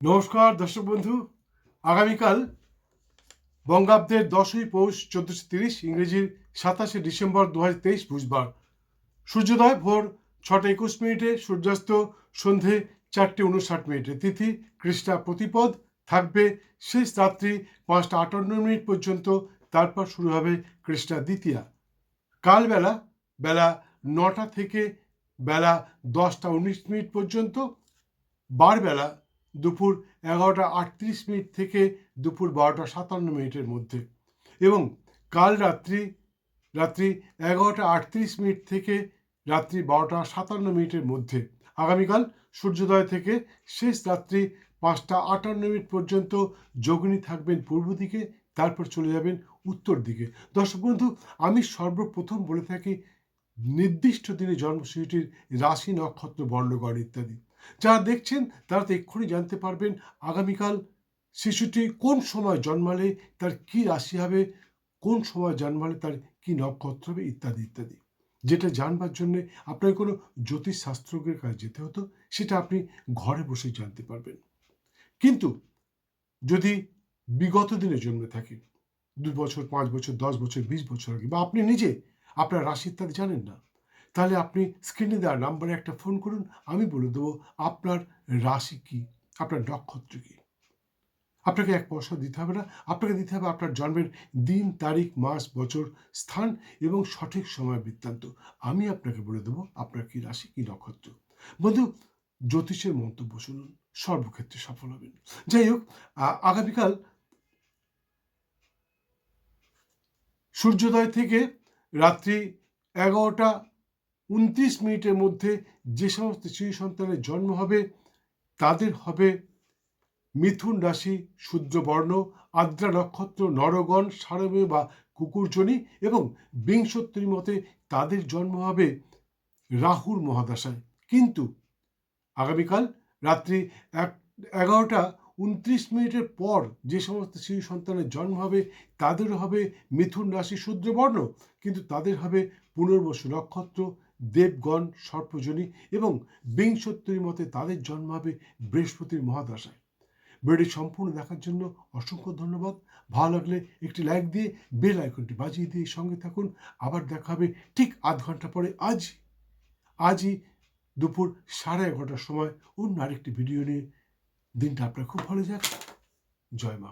নমস্কার, দর্শক বন্ধু। আগামীকাল বঙ্গাব্দের দশই পৌষ চোদ্দশো তিরিশ, ইংরেজির সাতাশে ডিসেম্বর দু হাজার তেইশ বুধবার। সূর্যোদয় ভোর ছটা একুশ মিনিটে, সূর্যাস্ত সন্ধে চারটে উনষাট মিনিটে। তিথি, কৃষ্ণা প্রতিপদ থাকবে শেষ রাত্রি পাঁচটা আটান্ন মিনিট পর্যন্ত। তারপর শুরু হবে কৃষ্ণা দ্বিতীয়া। কালবেলা, বেলা নটা থেকে বেলা দশটা উনিশ মিনিট পর্যন্ত। বারবেলা দুপুর এগারোটা আটত্রিশ মিনিট থেকে দুপুর বারোটা সাতান্ন মিনিটের মধ্যে এবং কাল রাত্রি রাত্রি এগারোটা আটত্রিশ মিনিট থেকে রাত্রি বারোটা সাতান্ন মিনিটের মধ্যে। আগামীকাল সূর্যোদয় থেকে শেষ রাত্রি পাঁচটা আটান্ন মিনিট পর্যন্ত যোগিনী থাকবেন পূর্ব দিকে, তারপর চলে যাবেন উত্তর দিকে। দর্শক বন্ধু, আমি সর্বপ্রথম বলে থাকি, নির্দিষ্ট দিনে জন্মসূচিটির রাশি নক্ষত্র, বর্ণগণ ইত্যাদি। যারা দেখছেন তারা তো এক্ষুনি জানতে পারবেন আগামীকাল শিশুটি কোন সময় জন্মালে, তার কি রাশি হবে, কোন সময় জন্মালে, তার কি নক্ষত্র হবে, ইত্যাদি ইত্যাদি। যেটা জানবার জন্য আপনার কোনো জ্যোতিষ শাস্ত্রজ্ঞের কাছে যেতে হতো, সেটা আপনি ঘরে বসে জানতে পারবেন। কিন্তু যদি বিগত দিনে জন্মে থাকে দু বছর, পাঁচ বছর, দশ বছর, বিশ বছর আগে, বা আপনি নিজে আপনার রাশি ইত্যাদি জানেন না তাহলে আপনি স্ক্রিনে দেওয়া নাম্বারে একটা ফোন করুন, আমি বলে দেবো, আপনার রাশি কি? আপনার নক্ষত্র কি? আপনাকে এক পয়সা দিতে হবে না, আপনাকে দিতে হবে আপনার জন্মের দিন, তারিখ, মাস, বছর, স্থান এবং সঠিক সময় বৃত্তান্ত। আমি আপনাকে বলে দেবো, আপনার কি রাশি, কি নক্ষত্র? বন্ধু, জ্যোতিষের মন্তব্য শুনুন, সর্বক্ষেত্রে সফল হবেন। যাই হোক আগামীকাল সূর্যোদয় থেকে রাত্রি এগারোটা উনত্রিশ মিনিটের মধ্যে যে সমস্ত শিশু সন্তানের জন্ম হবে, তাদের হবে মিথুন রাশি শূদ্রবর্ণ আদ্রা নক্ষত্র, নরগণ সারবে বা কুকুরজনী এবং বিংশোত্তরী মতে তাদের জন্ম হবে রাহুর মহাদশায়। কিন্তু আগামীকাল রাত্রি এক, এগারোটা উনত্রিশ মিনিটের পর যে সমস্ত শিশু সন্তানের জন্ম হবে, তাদের হবে মিথুন রাশি শূদ্রবর্ণ কিন্তু তাদের হবে পুনর্বসু নক্ষত্র দেবগণ সর্পজনী এবং বিংশোত্তরী মতে তাদের জন্ম হবে বৃহস্পতির মহাদশায়। ভিডিওটি সম্পূর্ণ দেখার জন্য অসংখ্য ধন্যবাদ। ভালো লাগলে একটি লাইক দিয়ে বেল আইকনটি বাজিয়ে দিয়ে সঙ্গে থাকুন। আবার দেখা হবে ঠিক আধ ঘণ্টা পরে আজ, আজই দুপুর সাড়ে এগারোটার সময় অন্য আরেকটি ভিডিও নিয়ে। দিনটা আপনার খুব ভালো যাক। জয় মা।